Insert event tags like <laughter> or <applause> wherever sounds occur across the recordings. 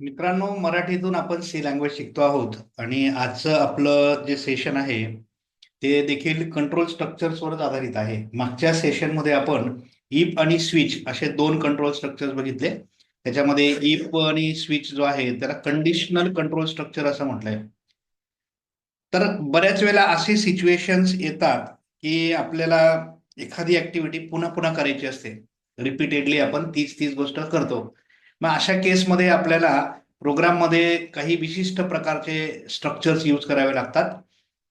मित्रांनो मराठीतून आपण सी लँग्वेज शिकतो आहोत आणि आजचं आपलं जे सेशन आहे ते देखील कंट्रोल स्ट्रक्चर्सवरच आधारित आहे. मागच्या सेशनमध्ये आपण इप आणि स्विच असे दोन कंट्रोल स्ट्रक्चर्स बघितले. त्याच्यामध्ये इफ आणि स्विच जो आहे त्याला कंडिशनल कंट्रोल स्ट्रक्चर असं म्हटलंय. तर बऱ्याच वेळेला असे सिच्युएशन्स येतात की आपल्याला एखादी ऍक्टिव्हिटी पुन्हा पुन्हा करायची असते. रिपीटेडली आपण तीच तीच गोष्ट करतो. मग अशा केसमध्ये आपल्याला प्रोग्राममध्ये काही विशिष्ट प्रकारचे स्ट्रक्चर्स यूज करावे लागतात.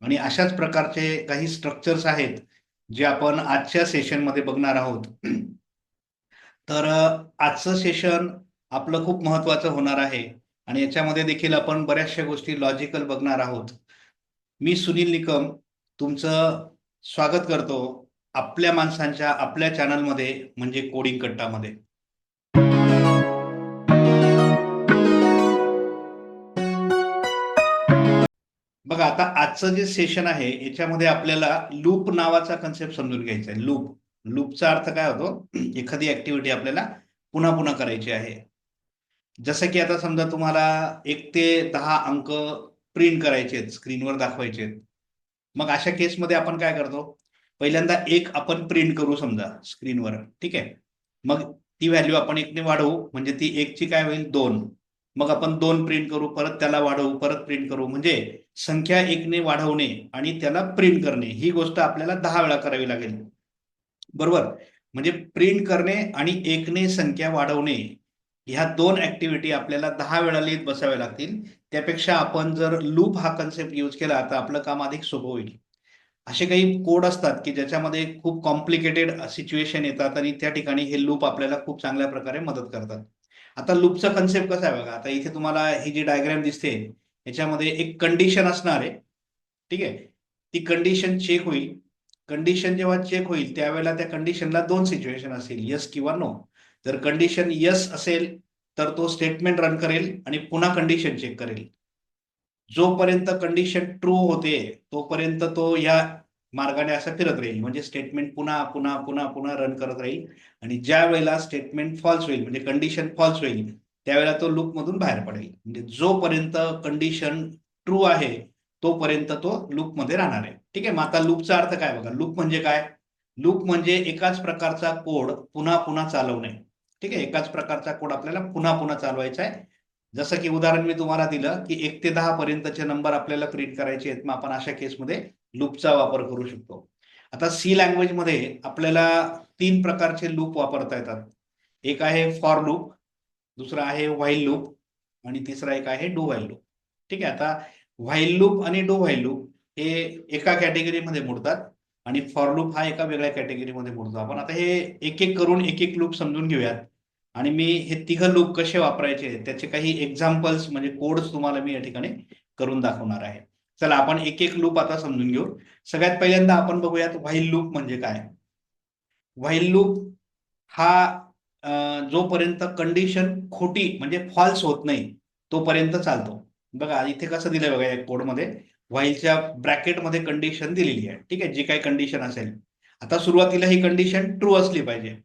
आणि अशाच प्रकारचे काही स्ट्रक्चर्स आहेत जे आपण आजच्या सेशनमध्ये बघणार आहोत. तर आजचं सेशन आपलं खूप महत्वाचं होणार आहे. आणि याच्यामध्ये देखील आपण बऱ्याचशा गोष्टी लॉजिकल बघणार आहोत. मी सुनील निकम तुमचं स्वागत करतो आपल्या माणसांच्या आपल्या चॅनलमध्ये म्हणजे कोडिंग कट्टामध्ये. बघा आता आजचं जे सेशन आहे याच्यामध्ये आपल्याला लूप नावाचा कन्सेप्ट समजून घ्यायचा आहे. लूप लूपचा अर्थ काय होतो? <clears throat> एखादी ऍक्टिव्हिटी आपल्याला पुन्हा पुन्हा करायची आहे. जसं की आता समजा तुम्हाला एक ते दहा अंक प्रिंट करायचे आहेत स्क्रीनवर दाखवायचे आहेत. मग अशा केसमध्ये आपण काय करतो? पहिल्यांदा एक आपण प्रिंट करू समजा स्क्रीनवर ठीक आहे? मग ती व्हॅल्यू आपण एकने वाढवू. म्हणजे ती एकची काय होईल? दोन. मग आपण दोन प्रिंट करू परत त्याला वाढवू परत प्रिंट करू. म्हणजे संख्या एकने वाढवणे आणि त्याला प्रिंट करणे ही गोष्ट आपल्याला दहा वेळा करावी लागेल. बरोबर? म्हणजे प्रिंट करणे आणि एकने संख्या वाढवणे ह्या दोन ऍक्टिव्हिटी आपल्याला दहा वेळा लिहित बसाव्या लागतील. त्यापेक्षा आपण जर लूप हा कन्सेप्ट यूज केला तर आपलं काम अधिक सोपं होईल. असे काही कोड असतात की ज्याच्यामध्ये खूप कॉम्प्लिकेटेड सिच्युएशन येतात आणि त्या ठिकाणी हे लूप आपल्याला खूप चांगल्या प्रकारे मदत करतात. आता लूपचा कन्सेप्ट कसा आहे बघा? आता इथे तुम्हाला ही जी डायग्राम दिसते याच्यामध्ये एक कंडिशन असणार आहे. ठीक आहे? ती कंडिशन चेक होईल. कंडिशन जेव्हा चेक होईल त्यावेळेला त्या कंडिशनला दोन सिच्युएशन असेल यस किंवा नो जर कंडिशन यस असेल तर तो स्टेटमेंट रन करेल आणि पुन्हा कंडिशन चेक करेल. जोपर्यंत कंडिशन ट्रू होते तोपर्यंत तो या मार्गाने असं फिरत राहील. म्हणजे स्टेटमेंट पुन्हा पुन्हा पुन्हा पुन्हा रन करत राहील. आणि ज्या वेळेला स्टेटमेंट फॉल्स होईल म्हणजे कंडिशन फॉल्स होईल त्यावेळेला तो लूप मधून बाहेर पडेल. म्हणजे जोपर्यंत कंडिशन ट्रू आहे तोपर्यंत तो लूपमध्ये राहणार आहे. ठीक आहे? मग आता लूपचा अर्थ काय बघा? लूप म्हणजे काय? लूप म्हणजे एकाच प्रकारचा कोड पुन्हा पुन्हा चालवणे. ठीक आहे? एकाच प्रकारचा कोड आपल्याला पुन्हा पुन्हा चालवायचा आहे. जसं की उदाहरण मी तुम्हाला दिलं की एक ते दहा पर्यंतचे नंबर आपल्याला प्रिंट करायचे आहेत मग आपण अशा केसमध्ये लूपचा वापर करू शकतो. आता सी लँग्वेजमध्ये आपल्याला तीन प्रकारचे लूप वापरता येतात. एक आहे फॉर लूप दुसरा आहे व्हाईल लूप आणि तिसरा एक आहे डू व्हाईल लूप ठीक आहे आता व्हाईल लूप आणि डू व्हाईल लूप हे एका कॅटेगरीमध्ये मोडतात आणि फॉर लूप हा एका वेगळ्या कॅटेगरीमध्ये मोडतो. आपण आता हे एक एक करून एक एक लूप समजून घेऊयात. आणि मी हे तिघ लूप कसे वापरायचे त्याचे काही एक्झाम्पल्स म्हणजे कोड्स तुम्हाला मी या ठिकाणी करून दाखवणार आहे. चला आपण एक एक लूप आता समजून घेऊ. सगळ्यात पहिल्यांदा आपण बघूयात व्हाईल लूप म्हणजे काय? व्हाईल लूप हा जोपर्यंत कंडिशन खोटी म्हणजे फॉल्स होत नाही तोपर्यंत चालतो. बघा इथे कसं दिलंय बघा या कोडमध्ये व्हाईलच्या ब्रॅकेटमध्ये कंडिशन दिलेली आहे. ठीक आहे जी काही कंडिशन असेल. आता सुरुवातीला ही कंडिशन ट्रू असली पाहिजे.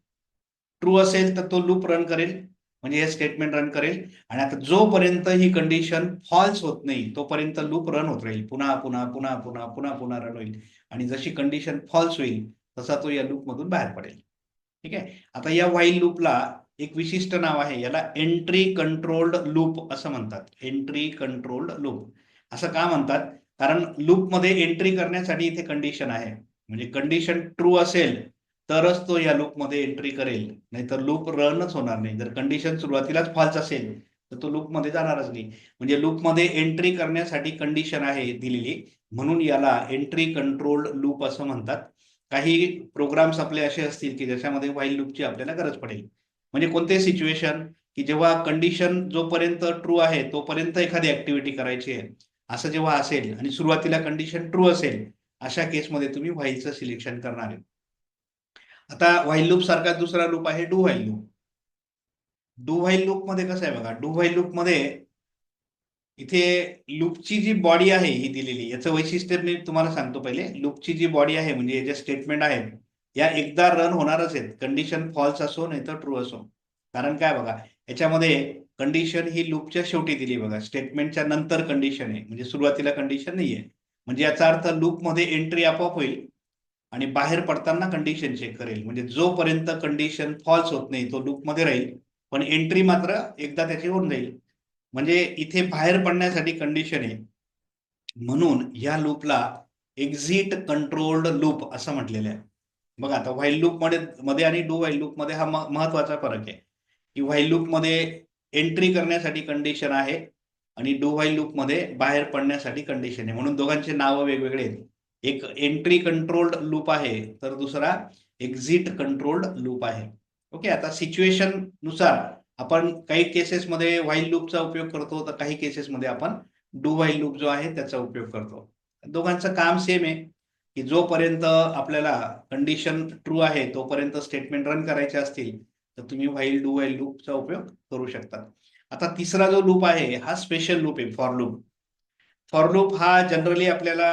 ट्रू असेल तर तो लूप रन करेल. म्हणजे हे स्टेटमेंट रन करेल. आणि आता जोपर्यंत ही कंडिशन फॉल्स होत नाही तोपर्यंत लूप रन होत राहील. पुन्हा पुन्हा पुन्हा पुन्हा पुन्हा पुन्हा रन होईल. आणि जशी कंडिशन फॉल्स होईल तसा तो या लूप मधून बाहेर पडेल. ठीक आहे? आता या व्हाईल लूपला एक विशिष्ट नाव आहे याला एंट्री कंट्रोल्ड लूप असं म्हणतात. एंट्री कंट्रोल्ड लूप असं का म्हणतात? कारण लूपमध्ये एंट्री करण्यासाठी इथे कंडिशन आहे. म्हणजे कंडिशन ट्रू असेल तरच तो या लूपमध्ये एंट्री करेल. नाहीतर लूप रनच होणार नाही. जर कंडिशन सुरुवातीलाच फॉल्स असेल तर तो लूपमध्ये जाणारच नाही. म्हणजे लूपमध्ये एंट्री करण्यासाठी कंडिशन आहे दिलेली. म्हणून याला एंट्री कंट्रोल्ड लूप असं म्हणतात. काही प्रोग्राम्स आपले असे असतील की ज्याच्यामध्ये व्हाईल लूपची आपल्याला गरज पडेल. म्हणजे कोणते सिच्युएशन की जेव्हा कंडिशन जोपर्यंत ट्रू आहे तोपर्यंत एखादी ऍक्टिव्हिटी करायची आहे असं जेव्हा असेल आणि सुरुवातीला कंडिशन ट्रू असेल अशा केसमध्ये तुम्ही व्हाईलचं सिलेक्शन करणार आहे. आता व्हाईल लूप सारखा दुसरा लूप आहे do while loop do while लूपमध्ये कसं आहे बघा डू व्हाईल लूपमध्ये इथे लूपची जी बॉडी आहे ही दिलेली याचं वैशिष्ट्य मी तुम्हाला सांगतो पहिले. लूपची जी बॉडी आहे म्हणजे हे जे स्टेटमेंट आहेत या एकदा रन होणारच आहेत. कंडिशन फॉल्स असो नाही तर ट्रू असो. कारण काय बघा याच्यामध्ये कंडिशन ही लूपच्या शेवटी दिली बघा. स्टेटमेंटच्या नंतर कंडिशन आहे म्हणजे सुरुवातीला कंडिशन नाहीये. म्हणजे याचा अर्थ लूपमध्ये एंट्री आपोआप होईल आणि बाहेर पडताना कंडिशन चेक करेल. म्हणजे जोपर्यंत कंडिशन फॉल्स होत नाही तो लूपमध्ये राहील. पण एंट्री मात्र एकदा त्याची होऊन जाईल. म्हणजे इथे बाहेर पडण्यासाठी कंडिशन आहे. म्हणून या लूपला एक्झिट कंट्रोल्ड लूप असं म्हटलेलं आहे. बघा आता व्हाईल लूपमध्ये मध्ये आणि डू व्हाईल लूपमध्ये हा महत्त्वाचा फरक आहे. की व्हाईल लूपमध्ये एंट्री करण्यासाठी कंडिशन आहे आणि डू व्हाईल लूपमध्ये बाहेर पडण्यासाठी कंडिशन आहे. म्हणून दोघांचे नावं वेगवेगळे आहेत. एक एंट्री कंट्रोल्ड लूप आहे तर दुसरा एक्झिट कंट्रोल्ड लूप आहे. ओके आता सिच्युएशननुसार आपण काही केसेसमध्ये व्हाईल लूपचा उपयोग करतो तर काही केसेसमध्ये आपण डू व्हाईल लूप जो आहे त्याचा उपयोग करतो. दोघांचं काम सेम आहे की जोपर्यंत आपल्याला कंडिशन ट्रू आहे तोपर्यंत स्टेटमेंट रन करायचे असतील तर तुम्ही व्हाईल डू व्हाईल लूपचा उपयोग करू शकता. आता तिसरा जो लूप आहे हा स्पेशल लूप आहे फॉर लूप फॉर लूप हा जनरली आपल्याला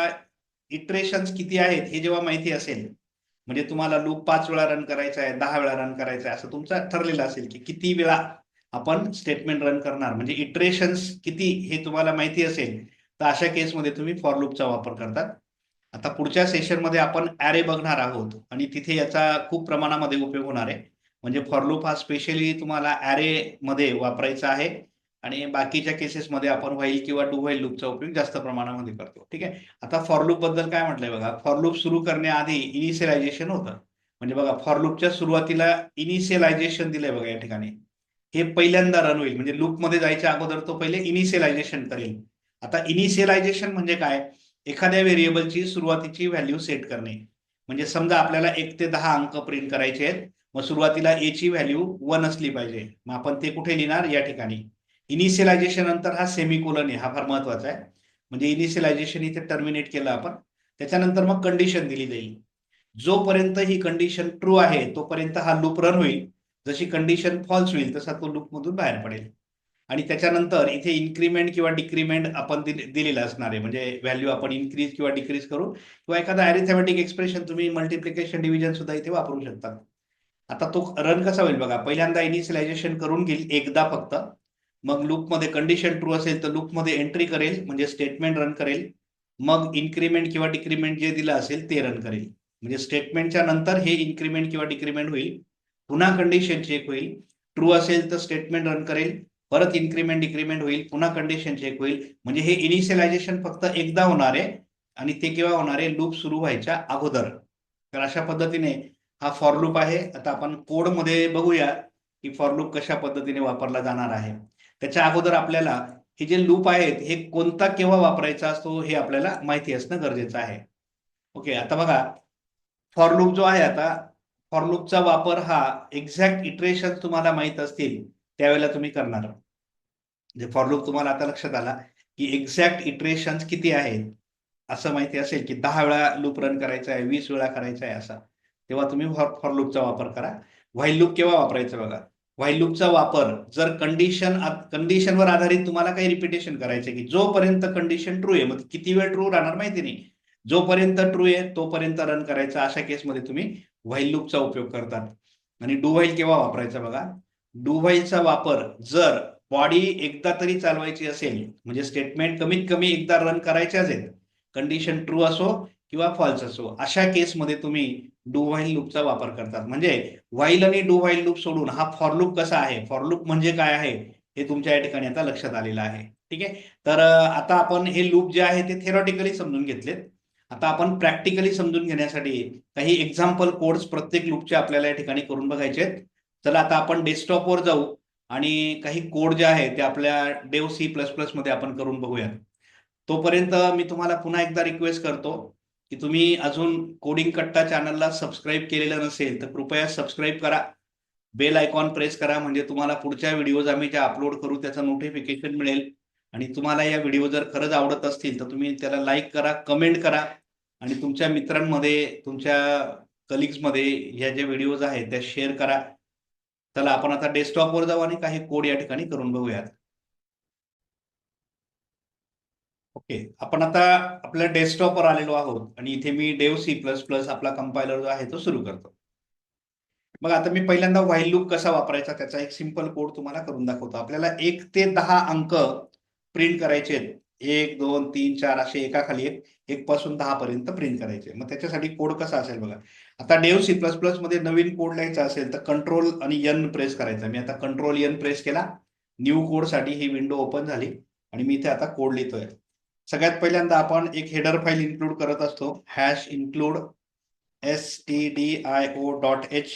इटरेशन्स किती आहेत हे जेव्हा माहिती असेल म्हणजे तुम्हाला लूप पाच वेळा रन करायचा आहे दहा वेळा रन करायचा आहे असं तुमचं ठरलेलं असेल की किती वेळा आपण स्टेटमेंट रन करणार. म्हणजे इटरेशन्स किती हे तुम्हाला माहिती असेल तर अशा केसमध्ये तुम्ही फॉर लूपचा वापर करतात. आता पुढच्या सेशनमध्ये आपण ॲरे बघणार आहोत आणि तिथे याचा खूप प्रमाणामध्ये उपयोग होणार आहे. म्हणजे फॉर लूप हा स्पेशली तुम्हाला ॲरे मध्ये वापरायचा आहे. आणि बाकीच्या केसेसमध्ये आपण व्हाईल किंवा डू व्हाईल लूपचा उपयोग जास्त प्रमाणामध्ये करतो. ठीक आहे? आता फॉर लूपबद्दल काय म्हटलंय बघा? फॉर लूप सुरू करण्याआधी इनिशियलायझेशन होतं. म्हणजे बघा फॉर लूपच्या सुरुवातीला इनिशियलायझेशन दिलंय बघा या ठिकाणी. हे पहिल्यांदा रन होईल. म्हणजे लूपमध्ये जायच्या अगोदर तो पहिले इनिशियलायझेशन करेल. आता इनिशियलायझेशन म्हणजे काय? एखाद्या व्हेरिएबलची सुरुवातीची व्हॅल्यू सेट करणे. म्हणजे समजा आपल्याला एक ते दहा अंक प्रिंट करायचे आहेत. मग सुरुवातीला ए ची व्हॅल्यू वन असली पाहिजे. मग आपण ते कुठे लिहिणार? या ठिकाणी. इनिशियलायझेशन नंतर हा सेमिकोलन आहे हा फार महत्त्वाचा आहे. म्हणजे इनिशियलायझेशन इथे टर्मिनेट केलं आपण. त्याच्यानंतर मग कंडिशन दिली जाईल. जोपर्यंत ही कंडिशन ट्रू आहे तोपर्यंत हा लूप रन होईल. जशी कंडिशन फॉल्स होईल तसा तो लूप मधून बाहेर पडेल. आणि त्याच्यानंतर इथे इन्क्रीमेंट किंवा डिक्रीमेंट आपण दिलेला असणार आहे. म्हणजे व्हॅल्यू आपण इन्क्रीज किंवा डिक्रीज करू किंवा एखादा अरिथमॅटिक एक्सप्रेशन तुम्ही मल्टिप्लिकेशन डिव्हिजन सुद्धा इथे वापरू शकता. आता तो रन कसा होईल बघा. पहिल्यांदा इनिशियलायझेशन करून घेईल एकदा फक्त. मग लूपमध्ये कंडिशन ट्रू असेल तर लूपमध्ये एंट्री करेल म्हणजे स्टेटमेंट रन करेल. मग इन्क्रीमेंट किंवा डिक्रीमेंट जे दिलं असेल ते रन करेल. म्हणजे स्टेटमेंटच्या नंतर हे इन्क्रीमेंट किंवा डिक्रीमेंट होईल. पुन्हा कंडिशन चेक होईल. ट्रू असेल तर स्टेटमेंट रन करेल. परत इन्क्रीमेंट डिक्रीमेंट होईल. पुन्हा कंडिशन चेक होईल. म्हणजे हे इनिशियलायझेशन फक्त एकदा होणार आहे. आणि ते केव्हा होणार आहे? लूप सुरू व्हायच्या अगोदर. तर अशा पद्धतीने हा फॉर लूप आहे. आता आपण कोडमध्ये बघूया की फॉर लूप कशा पद्धतीने वापरला जाणार आहे. त्याच्या अगोदर आपल्याला हे जे लूप आहेत हे कोणता केव्हा वापरायचा असतो हे आपल्याला माहिती असणं गरजेचं आहे. ओके आता बघा फॉर लूप जो आहे आता फॉर लूपचा वापर हा एक्झॅक्ट इटरेशन तुम्हाला माहीत असतील त्यावेळेला तुम्ही करणार. म्हणजे फॉर लूप तुम्हाला आता लक्षात आला की एक्झॅक्ट इटरेशन किती आहेत असं माहिती असेल की दहा वेळा लूप रन करायचा आहे वीस वेळा करायचा आहे असा. तेव्हा तुम्ही फॉर लूपचा वापर करा. व्हाईल लूप केव्हा वापरायचा बघा? व्हाईल लूपचा वापर जर कंडिशन कंडिशनवर आधारित तुम्हाला काही रिपिटेशन करायचं की जोपर्यंत कंडिशन ट्रू आहे मग किती वेळ ट्रू राहणार माहिती नाही. जोपर्यंत ट्रू आहे तोपर्यंत रन करायचा अशा केसमध्ये तुम्ही व्हाईल लूपचा उपयोग करतात. आणि डू व्हाईल केव्हा वापरायचा बघा? डू व्हाईलचा वापर जर बॉडी एकदा तरी चालवायची असेल म्हणजे स्टेटमेंट कमीत कमी एकदा रन करायच्याच आहेत कंडिशन ट्रू असो किंवा फॉल्स असो अशा केसमध्ये तुम्ही डू व्हाईल लूपचा वापर करतात. म्हणजे व्हाईल आणि डू व्हाईल लूप सोडून हा फॉर लूप कसा आहे? फॉर लूप म्हणजे काय आहे? हे तुमच्या या ठिकाणी आता लक्षात आलेलं आहे. ठीक आहे? तर आता आपण हे लूप जे आहे ते थेरॉटिकली समजून घेतलेत. आता आपण प्रॅक्टिकली समजून घेण्यासाठी काही एक्झाम्पल कोड्स प्रत्येक लूपचे आपल्याला या ठिकाणी करून बघायचे आहेत. चला आता आपण डेस्कटॉपवर जाऊ आणि काही कोड जे आहे ते आपल्या डेव सी प्लस प्लसमध्ये आपण करून बघूयात. तोपर्यंत मी तुम्हाला पुन्हा एकदा रिक्वेस्ट करतो. की तुम्ही अजून कोडिंग कट्टा चॅनलला सबस्क्राईब केलेलं नसेल तर कृपया सबस्क्राईब करा. बेल आयकॉन प्रेस करा म्हणजे तुम्हाला पुढच्या व्हिडिओज आम्ही ज्या अपलोड करू त्याचं नोटिफिकेशन मिळेल. आणि तुम्हाला या व्हिडिओ जर खरंच आवडत असतील तर तुम्ही त्याला लाईक करा कमेंट करा. आणि तुमच्या मित्रांमध्ये तुमच्या कलिग्समध्ये ह्या जे व्हिडिओज आहेत त्या शेअर करा. चला आपण आता डेस्कटॉपवर जाऊ आणि काही कोड या ठिकाणी करून बघूयात. ओके. आपण आता आपल्या डेस्कटॉपवर आलेलो आहोत आणि इथे मी डेव सी प्लस प्लस आपला कंपायलर जो आहे तो सुरू करतो. मग आता मी पहिल्यांदा व्हाईल लूप कसा वापरायचा त्याचा एक सिंपल कोड तुम्हाला करून दाखवतो. आपल्याला एक ते दहा अंक प्रिंट करायचे आहेत. एक दोन तीन चार असे एकाखाली एक एक पासून दहा पर्यंत प्रिंट करायचे मग त्याच्यासाठी कोड कसा असेल बघा. आता डेव सी प्लस प्लसमध्ये नवीन कोड लिहायचा असेल तर कंट्रोल आणि यन प्रेस करायचा. मी आता कंट्रोल यन प्रेस केला. न्यू कोडसाठी ही विंडो ओपन झाली. आणि मी इथे आता कोड लिहितोय. सगळ्यात पहिल्यांदा आपण एक हेडर फाईल इन्क्लूड करत असतो. Hash include S T D I O dot H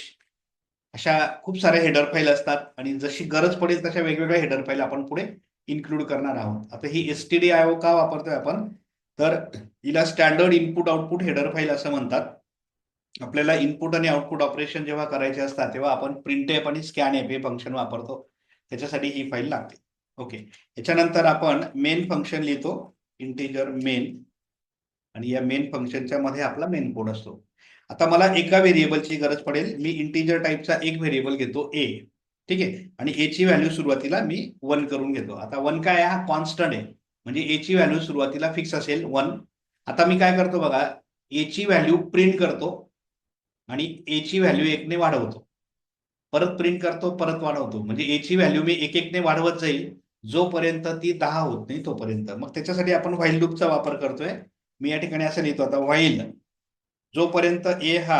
अशा खूप साऱ्या हेडर फाईल असतात आणि जशी गरज पडेल तशा वेगवेगळ्या हेडर फाईल आपण पुढे इन्क्लूड करणार आहोत. आता ही S T D I O का वापरतोय आपण? तर हिला standard input output header file असं म्हणतात. आपल्याला इनपुट आणि आउटपुट ऑपरेशन जेव्हा करायचे असतात तेव्हा आपण प्रिंट ॲप आणि स्कॅन ॲप हे फंक्शन वापरतो. त्याच्यासाठी ही फाईल लागते. ओके याच्यानंतर आपण मेन फंक्शन लिहितो. इंटिजर मेन आणि या मेन फंक्शनच्या मध्ये आपला मेन कोड असतो. आता मला एका व्हेरिएबलची गरज पडेल. मी इंटिजर टाईपचा एक व्हेरिएबल घेतो ए ठीक आहे? आणि ए ची व्हॅल्यू सुरुवातीला मी वन करून घेतो. आता वन काय आहे? हा कॉन्स्टंट आहे. म्हणजे ए ची व्हॅल्यू सुरुवातीला फिक्स असेल वन आता मी काय करतो बघा? ए ची व्हॅल्यू प्रिंट करतो. आणि ए ची व्हॅल्यू एकने वाढवतो. परत प्रिंट करतो परत वाढवतो. म्हणजे ए ची व्हॅल्यू मी एक एकने वाढवत जाईल. जोपर्यंत ती दहा होत नाही तोपर्यंत. मग त्याच्यासाठी आपण व्हाईल लूपचा वापर करतोय. मी या ठिकाणी असं लिहितो आता व्हाईल जोपर्यंत ए हा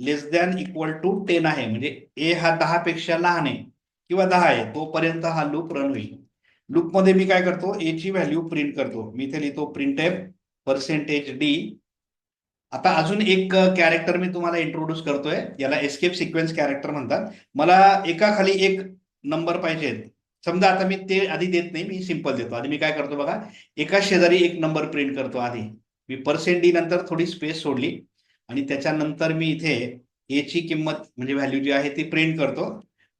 less than equal to ten आहे म्हणजे ए हा दहा पेक्षा लहान आहे किंवा दहा आहे तोपर्यंत हा लूप रन होईल. लूपमध्ये मी काय करतो? ए ची व्हॅल्यू प्रिंट करतो. मी इथे लिहितो प्रिंट एफ पर्सेंटेज डी आता अजून एक कॅरेक्टर मी तुम्हाला इंट्रोड्यूस करतोय. याला एस्केप सिक्वेन्स कॅरेक्टर म्हणतात. मला एका खाली एक नंबर पाहिजे समजा आता मी ते आधी देत नाही मी सिंपल देतो. आधी मी काय करतो बघा एका शेजारी एक नंबर प्रिंट करतो आधी. मी पर्सेंट डी नंतर थोडी स्पेस सोडली आणि त्याच्यानंतर मी इथे ए ची किंमत म्हणजे व्हॅल्यू जी आहे ती प्रिंट करतो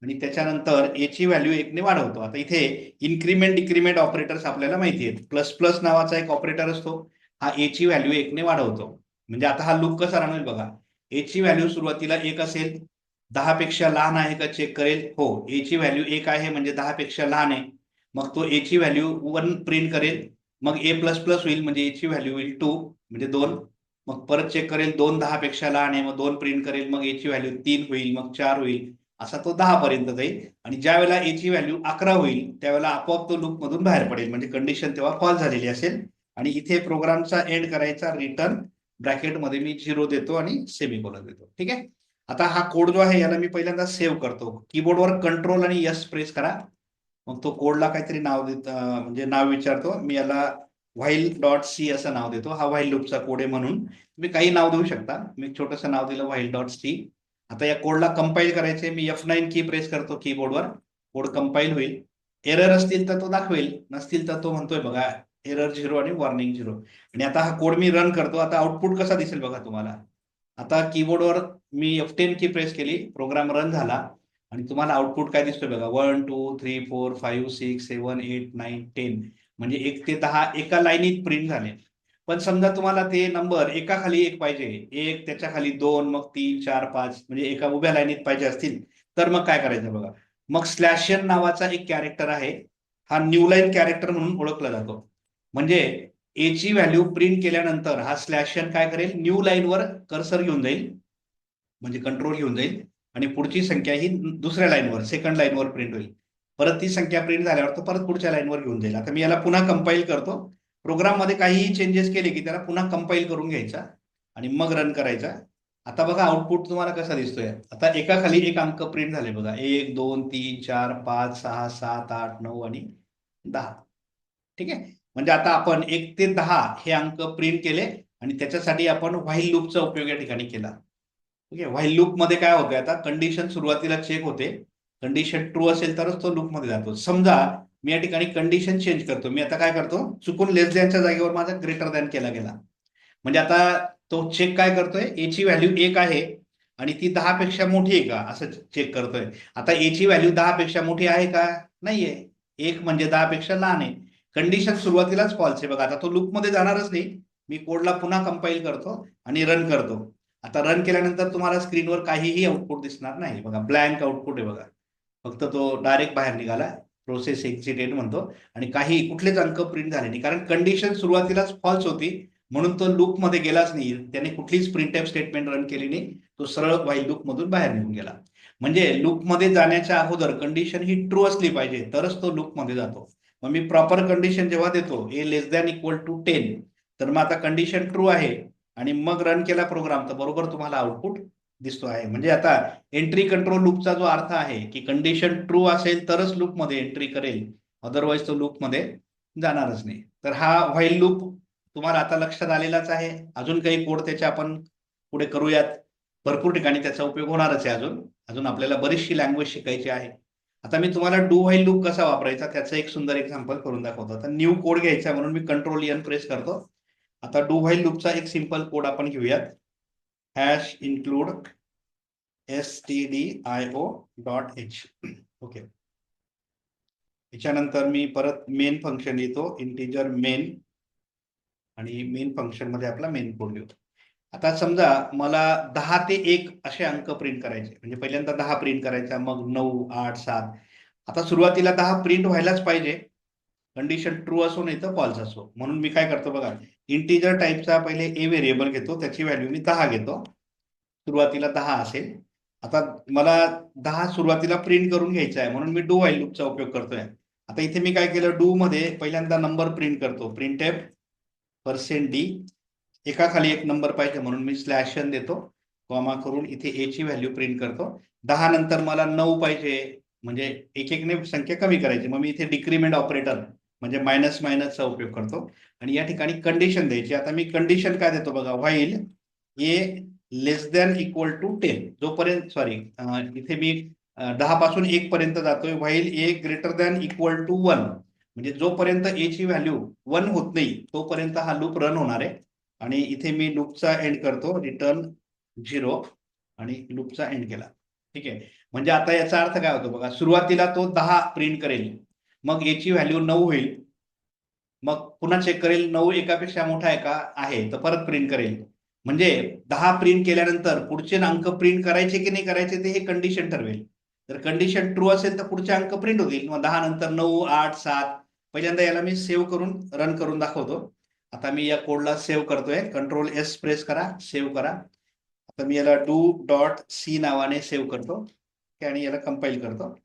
आणि त्याच्यानंतर ए ची व्हॅल्यू एकने वाढवतो. आता इथे इन्क्रीमेंट डिक्रीमेंट ऑपरेटर्स आपल्याला माहिती आहेत. प्लस प्लस नावाचा एक ऑपरेटर असतो. हा ए ची व्हॅल्यू एकने वाढवतो. म्हणजे आता हा लूप कसा राहणार बघा. ए ची व्हॅल्यू सुरुवातीला एक असेल दहा पेक्षा लहान आहे का चेक करेल? हो ए ची व्हॅल्यू एक आहे म्हणजे दहा पेक्षा लहान आहे. मग तो ए ची व्हॅल्यू वन प्रिंट करेल. मग ए प्लस प्लस होईल म्हणजे ए ची व्हॅल्यू होईल टू म्हणजे दोन. मग परत चेक करेल दोन दहा पेक्षा लहान आहे मग दोन प्रिंट करेल मग ए ची व्हॅल्यू तीन होईल मग चार होईल. असा तो दहा पर्यंत जाईल. आणि ज्या वेळेला ए ची व्हॅल्यू अकरा होईल त्यावेळेला आपोआप तो लूप मधून बाहेर पडेल. म्हणजे कंडिशन तेव्हा फॉल झालेली असेल. आणि इथे प्रोग्रामचा एंड करायचा रिटर्न ब्रॅकेटमध्ये मी झिरो देतो आणि सेमी बोलत देतो. ठीक आहे? आता हा कोड जो आहे याला मी पहिल्यांदा सेव्ह करतो. कीबोर्डवर कंट्रोल आणि यस प्रेस करा. मग तो कोडला काहीतरी नाव देत म्हणजे नाव विचारतो. मी याला व्हाईल डॉट सी असं नाव देतो. हा व्हाईल लूपचा कोड आहे म्हणून. तुम्ही काही नाव देऊ शकता. मी छोटंसं नाव दिलं व्हाईल डॉट सी आता या कोडला कंपाईल करायचे मी एफ नाईन की प्रेस करतो कीबोर्डवर कोड कंपाईल होईल. एरर असतील तर तो दाखवेल. नसतील तर तो म्हणतोय बघा एरर झिरो आणि वॉर्निंग झिरो आणि आता हा कोड मी रन करतो. आता आउटपुट कसा दिसेल बघा तुम्हाला. आता कीबोर्डवर मी एफ टेन की प्रेस केली प्रोग्राम रन झाला आणि तुम्हाला आउटपुट काय दिसतोय बघा? One two three four five six seven eight nine ten म्हणजे एक ते दहा एका लाईनीत प्रिंट झाले. पण समजा तुम्हाला ते नंबर एका खाली एक पाहिजे एक त्याच्याखाली दोन मग तीन चार पाच म्हणजे एका उभ्या लाईनीत पाहिजे असतील तर मग काय करायचं बघा? मग स्लॅशन नावाचा एक कॅरेक्टर आहे हा न्यू लाईन कॅरेक्टर म्हणून ओळखला जातो. म्हणजे ए ची व्हॅल्यू प्रिंट केल्यानंतर हा स्लॅशन काय करेल? न्यू लाईनवर कर्सर घेऊन जाईल. म्हणजे कंट्रोल घेऊन जाईल. आणि पुढची संख्या ही दुसऱ्या लाईनवर सेकंड लाईनवर प्रिंट होईल. परत ती संख्या प्रिंट झाल्यावर तो परत पुढच्या लाईनवर घेऊन जाईल. आता मी याला पुन्हा कंपाईल करतो. प्रोग्राममध्ये काहीही चेंजेस केले की त्याला पुन्हा कंपाईल करून घ्यायचा आणि मग रन करायचा. आता बघा आउटपुट तुम्हाला कसा दिसतोय? आता एका खाली एक अंक प्रिंट झाले बघा. एक दोन तीन चार पाच सहा सात आठ नऊ आणि दहा. ठीक आहे? म्हणजे आता आपण एक ते दहा हे अंक प्रिंट केले आणि त्याच्यासाठी आपण व्हाईल लूपचा उपयोग या ठिकाणी केला. ओके व्हाईल लूपमध्ये काय होतंय आता? कंडिशन सुरुवातीला चेक होते. कंडिशन ट्रू असेल तरच तो लूपमध्ये जातो. समजा मी या ठिकाणी कंडिशन चेंज करतो. मी आता काय करतो? चुकून लेस दॅनच्या जागेवर माझा ग्रेटर दॅन केला गेला. म्हणजे आता तो चेक काय करतोय? ए ची व्हॅल्यू एक आहे आणि ती दहा पेक्षा मोठी आहे का? असं चेक करतोय. आता ए ची व्हॅल्यू दहा पेक्षा मोठी आहे का? नाहीये. एक म्हणजे दहा पेक्षा लहान आहे. कंडिशन सुरुवातीलाच फॉल्स आहे. बघा आता तो लूपमध्ये जाणारच नाही. मी कोडला पुन्हा कंपाईल करतो आणि रन करतो. आता रन केल्यानंतर तुम्हाला स्क्रीनवर काहीही आउटपुट दिसणार नाही. बघा ब्लँक आउटपुट आहे बघा. फक्त तो डायरेक्ट बाहेर निघाला. प्रोसेस एक्झिटेड म्हणतो. आणि काही कुठलेच अंक प्रिंट झाले नाही. कारण कंडिशन सुरुवातीलाच फॉल्स होती. म्हणून तो लूपमध्ये गेलाच नाही. त्याने कुठलीच प्रिंट स्टेटमेंट रन केली नाही. तो सरळ व्हाईल लूप मधून बाहेर निघून गेला. म्हणजे लूपमध्ये जाण्याच्या अगोदर कंडिशन ही ट्रू असली पाहिजे. तरच तो लूपमध्ये जातो. मग मी प्रॉपर कंडिशन जेव्हा देतो A less than equal to ten तर मग आता कंडिशन ट्रू आहे. आणि मग रन केला प्रोग्राम तर बरोबर तुम्हाला आउटपुट दिसतो आहे. म्हणजे आता एंट्री कंट्रोल लूपचा जो अर्थ आहे की कंडिशन ट्रू असेल तरच लूपमध्ये एंट्री करेल. अदरवाईज तो लूपमध्ये जाणारच नाही. तर हा व्हाईल लूप तुम्हाला आता लक्षात आलेलाच आहे. अजून काही कोड त्याच्या आपण पुढे करूयात. भरपूर ठिकाणी त्याचा उपयोग होणारच आहे अजून. अजून आपल्याला बरीचशी लँग्वेज शिकायची आहे. आता मी तुम्हाला डू व्हाईल लूप कसा वापरायचा त्याचं एक सुंदर एक्झाम्पल करून दाखवतो. आता न्यू कोड घ्यायचा म्हणून मी कंट्रोल एन प्रेस करतो. आता डू व्हाईल लूपचा एक सिंपल कोड आपण घेऊयात. Hash include S T D I O dot H okay याच्यानंतर मी परत मेन फंक्शन येतो इंटिजर मेन आणि मेन फंक्शनमध्ये आपला मेन कोड लिहितो. आता समजा मला दहा ते एक असे अंक प्रिंट करायचे. म्हणजे पहिल्यांदा दहा प्रिंट करायचा मग नऊ आठ सात. आता सुरुवातीला दहा प्रिंट व्हायलाच पाहिजे. कंडिशन ट्रू असो नाही तर फॉल्स असो. म्हणून मी काय करतो बघा इंटिजर टाईपचा पहिले ए व्हेरिएबल घेतो त्याची व्हॅल्यू मी दहा घेतो. सुरुवातीला दहा असेल. आता मला दहा सुरुवातीला प्रिंट करून घ्यायचा आहे म्हणून मी डू व्हाईल लूपचा उपयोग करतोय. आता इथे मी काय केलं डू मध्ये पहिल्यांदा नंबर प्रिंट करतो. प्रिंट एफ पर्सेंट डी एका खाली एक नंबर पाहिजे म्हणून मी स्लॅशन देतो. कॉमा करून इथे ए ची व्हॅल्यू प्रिंट करतो. दहा नंतर मला नऊ पाहिजे म्हणजे एक एकने संख्या कमी करायची. मग मी इथे डिक्रीमेंट ऑपरेटर म्हणजे मायनस मायनसचा उपयोग करतो. आणि या ठिकाणी कंडिशन द्यायची. आता मी कंडिशन काय देतो बघा. While A less than equal to ten जोपर्यंत सॉरी इथे मी दहा पासून एक पर्यंत जातोय. While A greater than equal to one म्हणजे जोपर्यंत ए ची व्हॅल्यू वन होत नाही तोपर्यंत हा लूप रन होणार आहे. आणि इथे मी लूपचा एंड करतो. रिटर्न झिरो आणि लूपचा एंड केला. ठीक आहे. म्हणजे आता याचा अर्थ काय होतो बघा. सुरुवातीला तो दहा प्रिंट करेल. मग याची व्हॅल्यू नऊ होईल. मग पुन्हा चेक करेल नऊ एकापेक्षा मोठा आहे का? आहे. तर परत प्रिंट करेल. म्हणजे दहा प्रिंट केल्यानंतर पुढचे अंक प्रिंट करायचे की नाही करायचे ते हे कंडिशन ठरवेल. जर कंडिशन ट्रू असेल तर पुढचे अंक प्रिंट होतील. मग दहा नंतर नऊ आठ सात. पहिल्यांदा याला मी सेव्ह करून रन करून दाखवतो. आता मी या कोडला सेव्ह करतोय. कंट्रोल एस प्रेस करा सेव्ह करा. आता मी याला डू डॉट सी नावाने सेव्ह करतो. आणि याला कंपाईल करतो.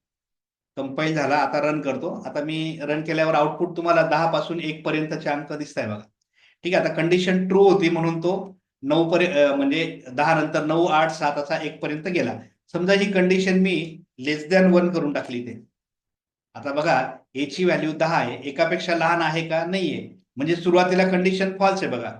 कंपाईल झाला आता रन करतो. आता मी रन केल्यावर आउटपुट तुम्हाला दहा पासून एक पर्यंतचे अंक दिसत आहे बघा. ठीक आहे आता कंडिशन ट्रू होती म्हणून तो नऊ पर्यंत म्हणजे दहा नंतर नऊ आठ सात असा एक पर्यंत गेला. समजा ही कंडिशन मी लेस दॅन वन करून टाकली ते आता बघा ची व्हॅल्यू दहा आहे. एकापेक्षा लहान आहे का? नाहीये. म्हणजे सुरुवातीला कंडिशन फॉल्स आहे बघा.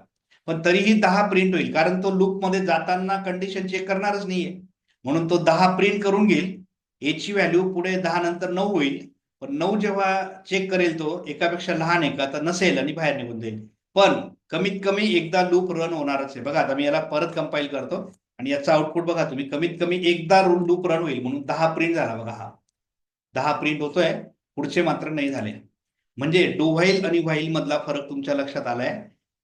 पण तरीही दहा प्रिंट होईल. कारण तो लूपमध्ये जाताना कंडिशन चेक करणारच नाहीये. म्हणून तो दहा प्रिंट करून घेईल. ची व्हॅल्यू पुढे दहा नंतर नऊ होईल. पण नऊ जेव्हा चेक करेल तो एकापेक्षा लहान आहे का तर नसेल आणि बाहेर निघून जाईल. पण कमीत कमी एकदा लूप रन होणारच आहे. बघा आता मी याला परत कंपाईल करतो आणि याचा आउटपुट बघा तुम्ही. कमीत कमी एकदा लूप रन होईल म्हणून दहा प्रिंट झाला बघा हा. दहा प्रिंट होतोय पुढचे मात्र नाही झाले. म्हणजे डू व्हाईल आणि व्हाईल मधला फरक तुमच्या लक्षात आलाय?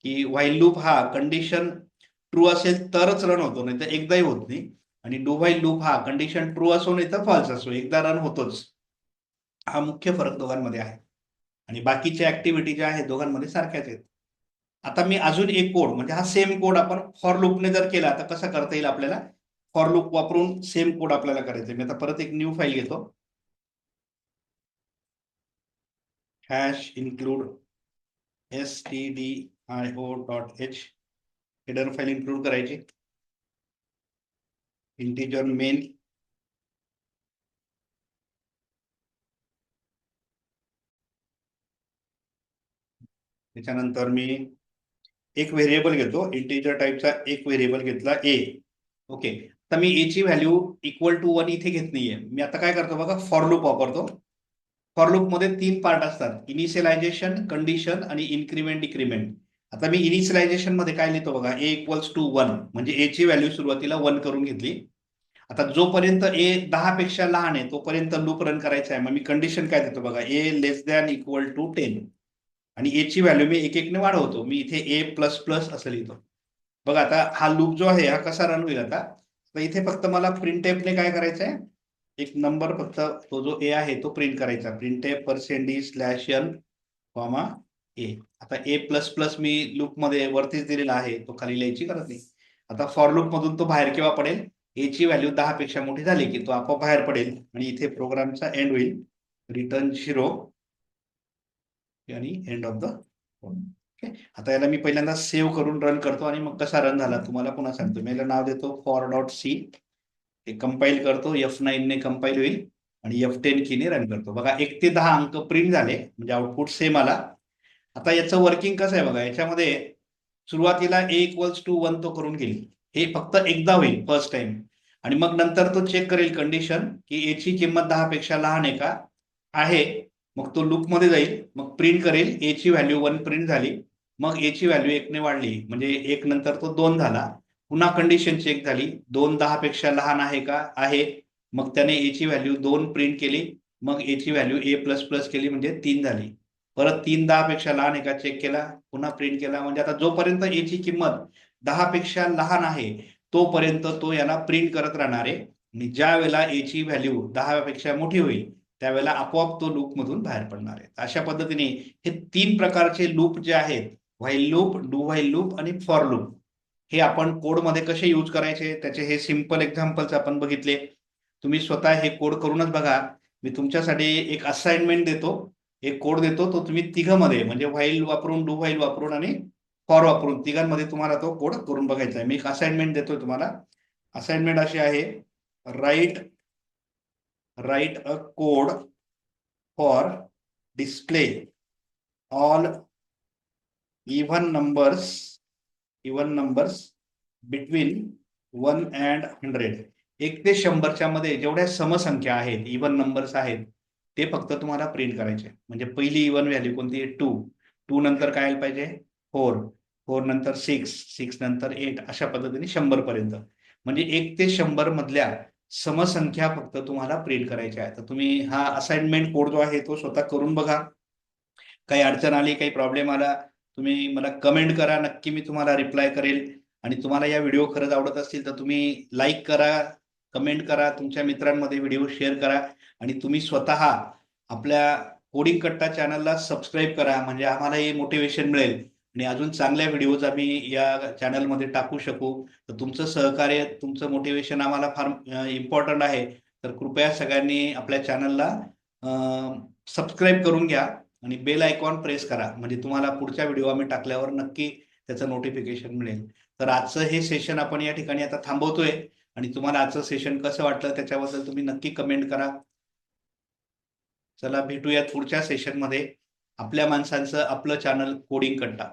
की व्हाईल लूप हा कंडिशन ट्रू असेल तरच रन होतो नाही तर एकदाही होत नाही. आणि डू बाय लूप हा कंडिशन ट्रू असो नाही तर फॉल्स असो एकदा रन होतोच. हा मुख्य फरक दोघांमध्ये आहे. आणि बाकीच्या ऍक्टिव्हिटी ज्या आहेत दोघांमध्ये सारख्याच आहेत. आता मी अजून एक कोड म्हणजे हा सेम कोड आपण फॉर लूपने जर केला तर कसा करता येईल आपल्याला? फॉर लूप वापरून सेम कोड आपल्याला करायचं मी आता परत एक न्यू फाईल घेतो. Hash include S T D I O dot H header file include करायची. Integer main. त्याच्यानंतर मी एक व्हेरिएबल घेतो इंटिजर टाईपचा एक व्हेरिएबल घेतला ए ओके. तर मी ए ची व्हॅल्यू इक्वल टू वन इथे घेत नाहीये. मी आता काय करतो बघा फॉर लूप वापरतो. फॉर लूपमध्ये तीन पार्ट असतात. इनिशियलायझेशन कंडिशन आणि इन्क्रीमेंट डिक्रीमेंट आता मी इनिशियलायझेशनमध्ये काय लिहितो बघा ए इक्वल्स टू वन म्हणजे ए ची व्हॅल्यू सुरुवातीला वन करून घेतली. आता जोपर्यंत ए दहा पेक्षा लहान आहे तोपर्यंत लूप रन करायचा आहे. मग मी कंडिशन काय देतो बघा A less than equal to ten आणि ए ची व्हॅल्यू मी एक एकने वाढवतो. मी इथे ए प्लस प्लस असं लिहितो. बघा आता हा लूप जो आहे हा कसा रन होईल आता? तर इथे फक्त मला प्रिंट ने काय करायचं आहे एक नंबर फक्त तो जो ए आहे तो प्रिंट करायचा. Print F percent slash N comma A आता ए प्लस प्लस मी लूपमध्ये वरतीच दिलेला आहे तो खाली लिहायची गरज नाही. आता फॉर लूप मधून तो बाहेर केव्हा पडेल? ए ची व्हॅल्यू दहा पेक्षा मोठी झाली की तो आपोआप बाहेर पडेल आणि इथे प्रोग्रामचा एंड होईल. रिटर्न झिरो आणि एंड ऑफ द ओके आता याला मी पहिल्यांदा सेव्ह करून रन करतो आणि मग कसा रन झाला? तुम्हाला पुन्हा सांगतो. मी याला नाव देतो फॉर डॉट सी ते कंपाईल करतो. एफ ने कंपाईल होईल. आणि एफ टेन कीने रन करतो. बघा एक ते दहा अंक प्रिंट झाले. म्हणजे आउटपुट सेम आला. आता याचं वर्किंग कसं आहे बघा याच्यामध्ये सुरुवातीला ए इक्वल्स टू वन तो करून घेईल. हे फक्त एकदा होईल फर्स्ट टाइम आणि मग नंतर तो चेक करेल कंडिशन की एची किंमत दहा पेक्षा लहान आहे का? आहे. मग तो लूपमध्ये जाईल मग प्रिंट करेल ए ची व्हॅल्यू वन प्रिंट झाली. मग ए ची व्हॅल्यू एकने वाढली म्हणजे एक नंतर तो दोन झाला. पुन्हा कंडिशन चेक झाली. दोन दहा पेक्षा लहान आहे का? आहे. मग त्याने ए ची व्हॅल्यू दोन प्रिंट केली. मग ए ची व्हॅल्यू ए प्लस प्लस केली म्हणजे तीन झाली. परत तीन दहा पेक्षा लहान एका चेक केला पुन्हा प्रिंट केला. म्हणजे आता जोपर्यंत ए ची किंमत दहा पेक्षा लहान आहे तोपर्यंत तो याला प्रिंट करत राहणार आहे. आणि ज्या वेळेला ए ची व्हॅल्यू दहा पेक्षा मोठी होईल त्यावेळेला आपोआप तो लूप मधून बाहेर पडणार आहे. अशा पद्धतीने हे तीन प्रकारचे लूप जे आहेत while loop do while loop आणि फॉर लूप हे आपण कोडमध्ये कसे यूज करायचे? त्याचे हे सिंपल एक्झाम्पल्स आपण बघितले. तुम्ही स्वतः हे कोड करूनच बघा. मी तुमच्यासाठी एक असाइनमेंट देतो. एक कोड देतो तो तुम्ही तिघमध्ये म्हणजे व्हाईल वापरून डू व्हाईल वापरून आणि फॉर वापरून तिघांमध्ये तुम्हाला तो कोड करून बघायचा आहे. मी एक असाइनमेंट देतोय तुम्हाला. असाइनमेंट अशी आहे write write a code for display all even numbers even numbers between one and hundred एक ते शंभरच्या मध्ये जेवढ्या समसंख्या आहेत इव्हन नंबर्स आहेत ते फक्त तुम्हाला प्रिंट करायचे. म्हणजे पहिली इव्हन व्हॅल्यू कोणती आहे? टू टू नंतर काय आलं पाहिजे? फोर फोर नंतर सिक्स सिक्स नंतर एट अशा पद्धतीने शंभर पर्यंत. म्हणजे एक ते शंभर मधल्या समसंख्या फक्त तुम्हाला प्रिंट करायच्या आहेत. तर तुम्ही हा असाइनमेंट कोड जो आहे तो स्वतः करून बघा. काही अडचण आली काही प्रॉब्लेम आला तुम्ही मला कमेंट करा. नक्की मी तुम्हाला रिप्लाय करेल. आणि तुम्हाला या व्हिडिओ खरंच आवडत असतील तर तुम्ही लाईक करा. कमेंट करा तुमच्या मित्रांमध्ये व्हिडिओ शेअर करा आणि तुम्ही स्वतः आपल्या कोडिंग कट्टा चॅनलला सबस्क्राईब करा म्हणजे आम्हाला हे मोटिवेशन मिळेल. आणि अजून चांगल्या व्हिडिओज आम्ही या चॅनलमध्ये टाकू शकू. तर तुमचं सहकार्य तुमचं मोटिवेशन आम्हाला फार इम्पॉर्टंट आहे. तर कृपया सगळ्यांनी आपल्या चॅनलला सबस्क्राईब करून घ्या आणि बेल आयकॉन प्रेस करा. म्हणजे तुम्हाला पुढच्या व्हिडिओ आम्ही टाकल्यावर नक्की त्याचं नोटिफिकेशन मिळेल. तर आजचं हे सेशन आपण या ठिकाणी आता थांबवतोय. आणि तुम्हाला आजचं सेशन कसं वाटलं त्याच्याबद्दल तुम्ही नक्की कमेंट करा. चला भेटूयात पुढच्या सेशनमध्ये आपल्या माणसांचं आपलं चॅनल कोडिंग कंटा